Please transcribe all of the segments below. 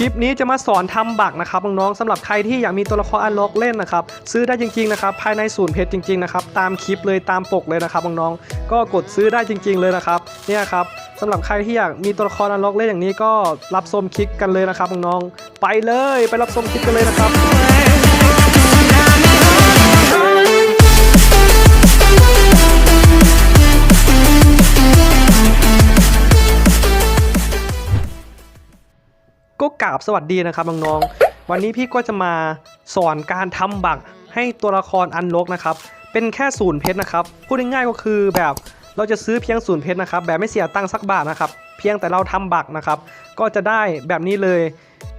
คลิปนี้จะมาสอนทำบักนะครับน้องๆสำหรับใครที่อยากมีตัวละครอันล็อกเล่นนะครับซื้อได้จริงๆนะครับภายในศูนย์เพชรจริงๆนะครับตามคลิปเลยตามปกเลยนะครับน้องๆก็กดซื้อได้จริง ๆเลยนะครับเนี่ยครับสำหรับใครที่อยากมีตัวละครอันล็อกเล่นอย่างนี้ก็รับชมคลิปกันเลยนะครับน้องๆไปเลยไปรับชมคลิปกันเลยนะครับ ราบสวัสดีนะครับน้องๆ วันนี้พี่ก็จะมาสอนการทำบักให้ตัวละครอันล็อกนะครับ เป็นแค่ศูนย์เพชรนะครับ พูดง่ายๆก็คือแบบเราจะซื้อเพียงศูนย์เพชรนะครับ แบบไม่เสียตังค์สักบาทนะครับ เพียงแต่เราทำบักนะครับ ก็จะได้แบบนี้เลย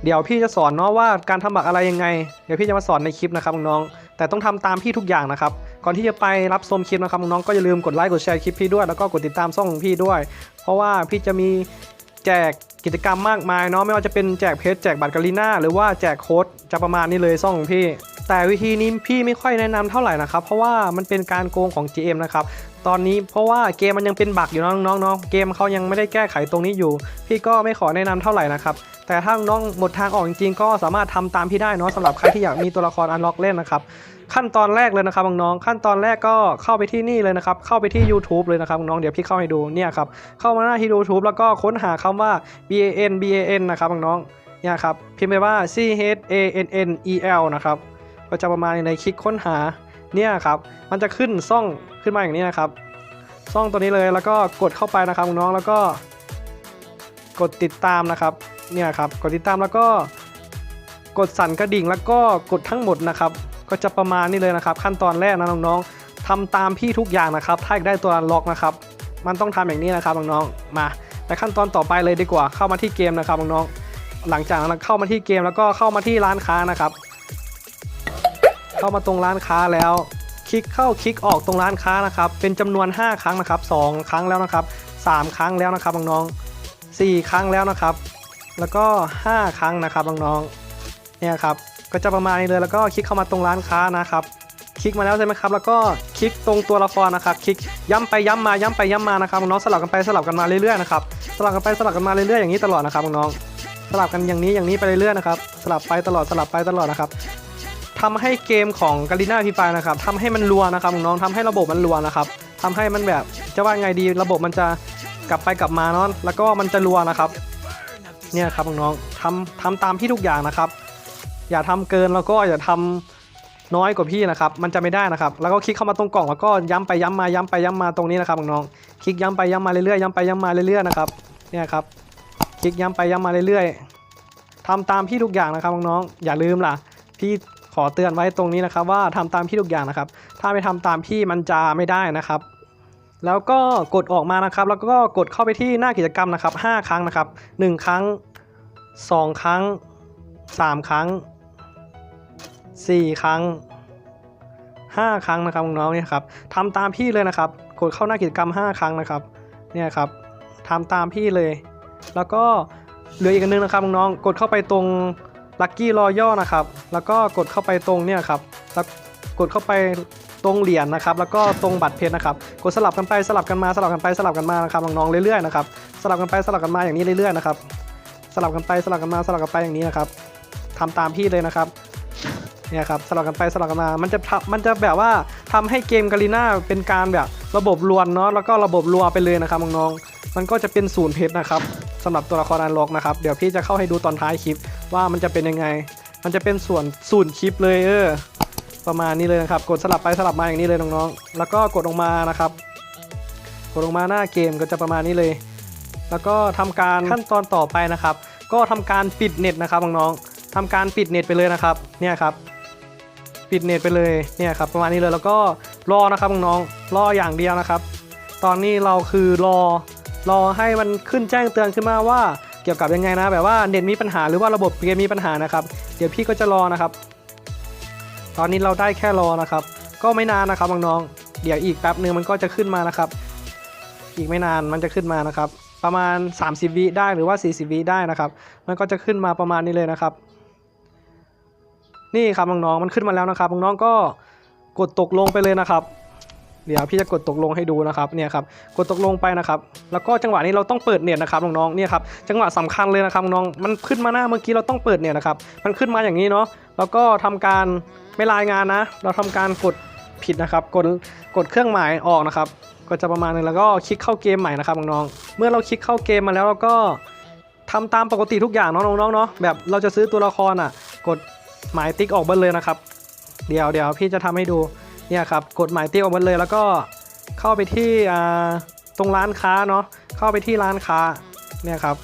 เดี๋ยวพี่จะสอนเนาะว่าการทำบักอะไรยังไง เดี๋ยวพี่จะมาสอนในคลิปนะครับน้องๆ แต่ต้องทำตามพี่ทุกอย่างนะครับ ก่อนที่จะไปรับชมคลิปนะครับน้องๆ ก็อย่าลืมกดไลค์กดแชร์คลิปพี่ด้วย แล้วก็กดติดตามช่องของพี่ด้วย เพราะว่าพี่จะมี แจกกิจกรรมมากมายเนาะไม่ว่าจะเป็นแจกเพชรแจกบัตรกาลิน่าหรือว่าแจกโค้ดจะประมาณนี้เลยช่องพี่ แต่วิธีนี้พี่ไม่ค่อยแนะนำเท่าไหร่นะครับ เพราะว่ามันเป็นการโกงของ GM นะครับตอนนี้เพราะว่าเกมมันยังเป็นบั๊กอยู่น้องๆเนาะเกมเขายังไม่ได้แก้ไขตรงนี้อยู่ พี่ก็ไม่ขอแนะนำเท่าไหร่นะครับแต่ถ้าน้องหมดทางออกจริงๆก็สามารถทำตามพี่ได้เนาะสำหรับใครที่อยากมีตัวละครอันล็อกเล่นนะครับ ขั้นตอนแรกเลยนะครับน้องๆขั้นตอนแรกก็เข้าไปที่นี่เลยนะครับ เข้าไปที่ YouTube เลยนะครับน้องเดี๋ยวพี่เข้าให้ดูเนี่ยครับเข้ามาหน้าที่ YouTube แล้วก็ค้นหาคำว่า B A N B A N นะครับน้องเนี่ยครับพิมพ์ไปว่า C H A N N E L นะครับก็จะประมาณในคลิกค้นหาเนี่ยครับมันจะขึ้นซ่องขึ้นมาอย่างนี้นะครับซ่องตัวนี้เลยแล้วก็กดเข้าไปนะครับน้องแล้วก็ กดติดตามนะครับเนี่ยครับกดติดตามแล้วก็กดสั่นกระดิ่งแล้วก็กดทั้งหมดนะครับ ก็จะประมาณนี้เลยนะครับ ขั้นตอนแรกนะน้องๆทำตามพี่ทุกอย่างนะครับ ถ้าอยากได้ตัวล็อกนะครับ มันต้องทำอย่างนี้นะครับน้องๆมาไปขั้นตอนต่อไปเลยดีกว่า เข้ามาที่เกมนะครับน้องๆหลังจากนั้นเข้ามาที่เกมแล้วก็เข้ามาที่ร้านค้านะครับ เข้ามาตรงร้านค้าแล้วคลิกเข้าคลิกออกตรงร้านค้านะครับ เป็นจำนวน 5 ครั้งนะครับ 2 ครั้งแล้วนะครับ 3 ครั้งแล้วนะครับน้องๆ4ครั้งแล้วนะครับ แล้วก็ 5 ครั้งนะครับน้องๆเนี่ยครับ ก็จะประมาณนี้เลยแล้วก็คลิกเข้ามาตรงร้านค้านะครับ คลิกมาแล้วใช่ไหมครับ แล้วก็คลิกตรงตัวละครนะครับ คลิกย้ำไปย้ำมาย้ำไปย้ำมานะครับน้องสลับกันไปสลับกันมาเรื่อยๆนะครับสลับกันไปสลับกันมาเรื่อยๆอย่างนี้ตลอดนะครับน้องสลับกันอย่างนี้อย่างนี้ไปเรื่อยๆนะครับสลับไปตลอดสลับไปตลอดนะครับทำให้เกมของกาลิน่าพีไฟนะครับทำให้มันรัวนะครับน้องทำให้ระบบมันรัวนะครับทำให้มันแบบจะว่าไงดีระบบมันจะกลับไปกลับมาเนาะแล้วก็มันจะรัวนะครับ เนี่ยครับน้องๆทำทำตามพี่ทุกอย่างนะครับ อย่าทำเกินแล้วก็อย่าทำน้อยกว่าพี่นะครับ มันจะไม่ได้นะครับ แล้วก็คลิกเข้ามาตรงกล่องแล้วก็ย้ำไปย้ำมาย้ำไปย้ำมาตรงนี้นะครับน้องๆคลิกย้ำไปย้ำมาเรื่อยๆย้ำไปย้ำมาเรื่อยๆนะครับเนี่ยครับ คลิกย้ำไปย้ำมาเรื่อยๆทำตามพี่ทุกอย่างนะครับน้องๆอย่าลืมล่ะ พี่ขอเตือนไว้ตรงนี้นะครับ ว่าทำตามพี่ทุกอย่างนะครับ ถ้าไม่ทำตามพี่มันจะไม่ได้นะครับ แล้วก็กดออกมานะครับ แล้วก็กดเข้าไปที่หน้ากิจกรรมนะครับ 5 ครั้งนะครับ 1 ครั้ง 2 ครั้ง 3 ครั้ง 4 ครั้ง 5 ครั้งนะครับน้องๆเนี่ยครับทำตามพี่เลยนะครับ กดเข้าหน้ากิจกรรม 5 ครั้งนะครับเนี่ยครับทำตามพี่เลย แล้วก็เหลืออีกอันนึงนะครับน้องๆกดเข้าไปตรงลัคกี้รอย่อนะครับ แล้วก็กดเข้าไปตรงเนี่ยครับแล้วกดเข้าไปตรงเหรียญนะครับ แล้วก็ตรงบัตรเพชรนะครับ กดสลับกันไปสลับกันมาสลับกันไปสลับกันมานะครับน้องๆเรื่อยๆนะครับสลับกันไปสลับกันมาอย่างนี้เรื่อยๆนะครับ สลับกันไปสลับกันมาสลับกันไปอย่างนี้นะครับทำตามพี่เลยนะครับ เนี่ยครับสลับกันไปสลับกันมา มันจะทำมันจะแบบว่าทำให้เกมกาลิน่าเป็นการแบบระบบรวนเนาะแล้วก็ระบบรัวไปเลยนะครับน้องๆมันก็จะเป็นศูนย์เพชรนะครับสำหรับตัวละครอันล็อกนะครับเดี๋ยวพี่จะเข้าให้ดูตอนท้ายคลิปว่ามันจะเป็นยังไง มันจะเป็นส่วนศูนย์คลิปเลยเออประมาณนี้เลยนะครับ กดสลับไปสลับมาอย่างนี้เลยน้องๆแล้วก็กดลงมานะครับ กดลงมาหน้าเกมก็จะประมาณนี้เลย แล้วก็ทำการขั้นตอนต่อไปนะครับ ก็ทำการปิดเน็ตนะครับน้องๆทำการปิดเน็ตไปเลยนะครับเนี่ยครับ ปิดเน็ตไปเลยเนี่ยครับประมาณนี้เลยแล้วก็รอนะครับน้องรออย่างเดียวนะครับ ตอนนี้เราคือรอรอให้มันขึ้นแจ้งเตือนขึ้นมาว่าเกี่ยวกับยังไงนะ แบบว่าเน็ตมีปัญหาหรือว่าระบบเกมมีปัญหานะครับ เดี๋ยวพี่ก็จะรอนะครับ ตอนนี้เราได้แค่รอนะครับ ก็ไม่นานนะครับน้องๆเดี๋ยวอีกแป๊บหนึ่งมันก็จะขึ้นมานะครับ อีกไม่นานมันจะขึ้นมานะครับ ประมาณ 30วิได้หรือว่า 40วิได้นะครับ มันก็จะขึ้นมาประมาณนี้เลยนะครับ นี่ครับน้องๆมันขึ้นมาแล้วนะครับน้องๆก็กดตกลงไปเลยนะครับ เดี๋ยวพี่จะกดตกลงให้ดูนะครับเนี่ยครับกดตกลงไปนะครับ แล้วก็จังหวะนี้เราต้องเปิดเน็ตนะครับน้องๆเนี่ยครับจังหวะสำคัญเลยนะครับน้องๆมันขึ้นมาหน้าเมื่อกี้เราต้องเปิดเน็ตนะครับมันขึ้นมาอย่างนี้เนาะแล้วก็ทำการไม่รายงานนะ เราทำการกดผิดนะครับกดกดเครื่องหมายออกนะครับก็จะประมาณนึงแล้วก็คลิกเข้าเกมใหม่นะครับน้องๆเมื่อเราคลิกเข้าเกมมาแล้วเราก็ทำตามปกติทุกอย่างเนาะน้องๆเนาะแบบเราจะซื้อตัวละครอะ กด หมายติ๊กออกเบิดเลยนะครับ เดี๋ยวเดี๋ยวพี่จะทำให้ดูเนี่ยครับกดหมายติ๊กออกเบิดเลย แล้วก็เข้าไปที่ตรงร้านค้าเนาะเข้าไปที่ร้านค้าเนี่ยครับ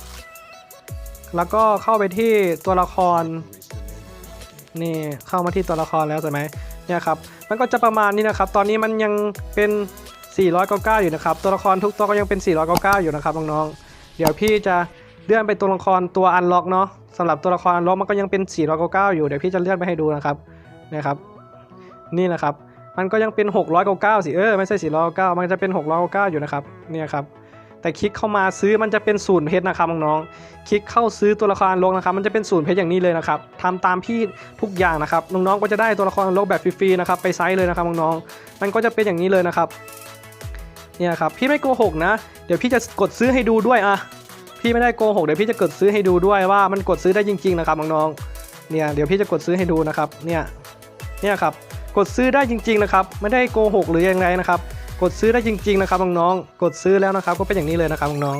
แล้วก็เข้าไปที่ตัวละครนี่เข้ามาที่ตัวละครแล้วใช่ไหมเนี่ยครับมันก็จะประมาณนี้นะครับ ตอนนี้มันยังเป็น 499 อยู่นะครับ ตัวละครทุกตัวก็ยังเป็น 499 อยู่นะครับน้องๆเดี๋ยวพี่จะเลื่อนไปตัวละครตัวอันล็อกเนาะ สำหรับตัวละครอันล็อกมันก็ยังเป็น499อยู่เดี๋ยวพี่จะเลื่อนไปให้ดูนะครับนะครับ นี่นะครับ มันก็ยังเป็น699สิเออไม่ใช่499มันจะเป็น699อยู่นะครับเนี่ยครับแต่คลิกเข้ามาซื้อมันจะเป็นศูนย์เพชรนะครับน้องๆ คลิกเข้าซื้อตัวละครล็อกนะครับมันจะเป็นศูนย์เพชรอย่างนี้เลยนะครับทำตามพี่ทุกอย่างนะครับน้องๆก็จะได้ตัวละครล็อกแบบฟรีๆนะครับไปไซส์เลยนะครับน้องๆมันก็จะเป็นอย่างนี้เลยนะครับเนี่ยครับพี่ไม่โกหกนะ เดี๋ยวพี่จะกดซื้อให้ดูด้วยอะ พี่ไม่ได้โกหกเดี๋ยวพี่จะกดซื้อให้ดูด้วยว่ามันกดซื้อได้จริง ๆ นะครับน้องๆเนี่ยเดี๋ยวพี่จะกดซื้อให้ดูนะครับเนี่ยเนี่ยครับกดซื้อได้จริง ๆ นะครับ ไม่ได้โกหกหรือยังไงนะครับ กดซื้อได้จริง ๆ นะครับน้องๆกดซื้อแล้วนะครับ ก็เป็นอย่างนี้เลยนะครับน้อง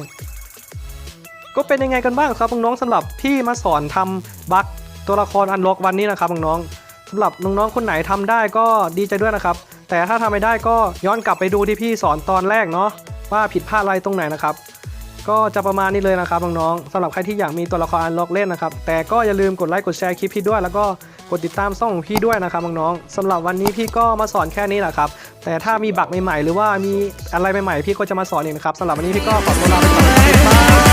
ๆก็เป็นยังไงกันบ้างครับน้องๆสำหรับพี่มาสอนทำบั๊กตัวละครอันล็อกวันนี้นะครับน้องๆสำหรับน้องๆคนไหนทำได้ก็ดีใจด้วยนะครับแต่ถ้าทำไม่ได้ก็ย้อนกลับไปดูที่พี่สอนตอนแรกเนาะว่าผิดพลาดอะไรตรงไหนนะครับ ก็จะประมาณนี้เลยนะครับน้องๆสำหรับใครที่อยากมีตัวละครอันล็อกเล่นนะครับ แต่ก็อย่าลืมกดไลค์กดแชร์คลิปพี่ด้วย แล้วก็กดติดตามช่องของพี่ด้วยนะครับน้องๆสำหรับวันนี้พี่ก็มาสอนแค่นี้แหละครับ แต่ถ้ามีบักใหม่ๆหรือว่ามีอะไรใหม่ๆพี่ก็จะมาสอนอีกนะครับสำหรับวันนี้พี่ก็ขอตัวลาไปก่อน